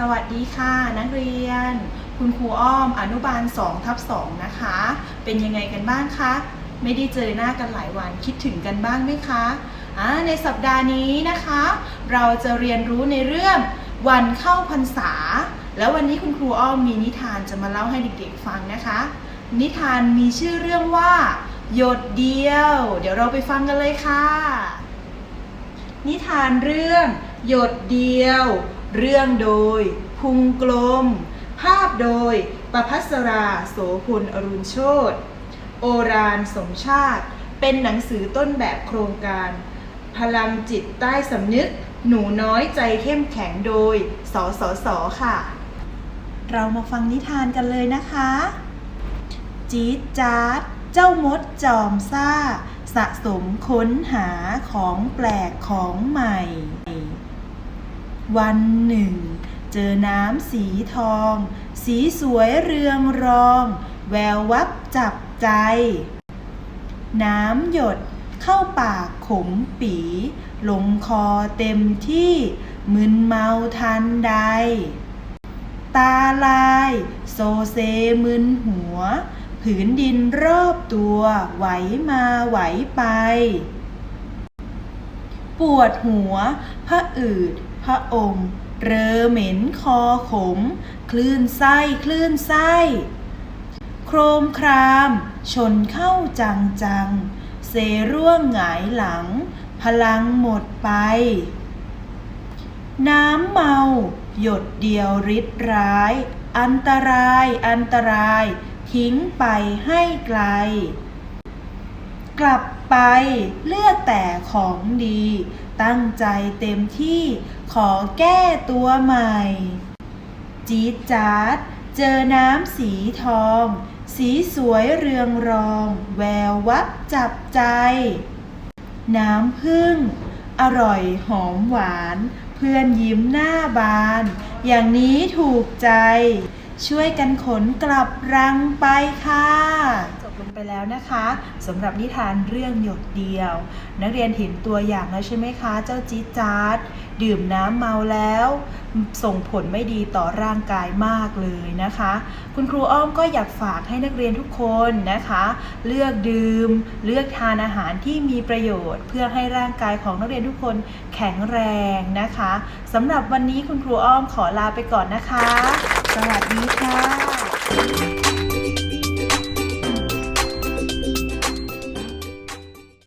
สวัสดีค่ะ นักเรียน คุณครูอ้อมอนุบาล2ทับ2นะคะ เป็นยังไงกันบ้างคะ ไม่ได้เจอหน้ากันหลายวันคิดถึงกันบ้างไหมคะในสัปดาห์นี้นะคะ เราจะเรียนรู้ในเรื่องวันเข้าพรรษา แล้ววันนี้คุณครูอ้อมมีนิทานจะมาเล่าให้เด็กๆฟังนะคะ นิทานมีชื่อเรื่องว่า หยดเดียว เดี๋ยวเราไปฟังกันเลยค่ะ นิทานเรื่อง หยดเดียว เรื่องโดย พุงกลม ภาพโดย ประพัสราโสพลอรุณโชตโอรานสมชาติ เป็นหนังสือต้นแบบโครงการ พลังจิตใต้สำนึก หนูน้อยใจเข้มแข็งโดย สสส ค่ะ เรามาฟังนิทานกันเลยนะคะ จี๊ดจ๊าดเจ้ามดจอมซ่า สะสมค้นหาของแปลกของใหม่ วันหนึ่ง เจอน้ำสีทอง สีสวยเรืองรอง แวววับจับใจ น้ำหยดเข้าปากขมปีลงคอเต็มที่ มึนเมาทันใด ตาลาย โซเซมึนหัว ผืนดินรอบตัวไหวมาไหวไป ปวดหัวพระอืด พระอมเรอเหม็นคอขม คลื่นไส้คลื่นไส้ โครมคราม ชนเข้าจังจัง เซร่วงหงายหลัง พลังหมดไป น้ำเมา หยดเดียวริดร้าย อันตรายอันตราย ทิ้งไปให้ไกล กลับไปเลือกแต่ของดี ตั้งใจเต็มที่ขอแก้ตัวใหม่ จีดจาดเจอน้ำสีทอง สีสวยเรืองรอง แวววับจับใจ น้ำพึ่ง อร่อยหอมหวาน เพื่อนยิ้มหน้าบาน อย่างนี้ถูกใจ ช่วยกันขนกลับรังไปค่ะ แล้วนะคะสำหรับนิทานเรื่องหยดเดียว นักเรียนเห็นตัวอย่างแล้วใช่ไหมคะ เจ้าจี๊ดจ๊าดดื่มน้ำเมาแล้ว ส่งผลไม่ดีต่อร่างกายมากเลยนะคะ คุณครูอ้อมก็อยากฝากให้นักเรียนทุกคนนะคะ เลือกดื่ม เลือกทานอาหารที่มีประโยชน์ เพื่อให้ร่างกายของนักเรียนทุกคนแข็งแรงนะคะสำหรับวันนี้คุณครูอ้อมขอลาไปก่อนนะคะ สวัสดีค่ะ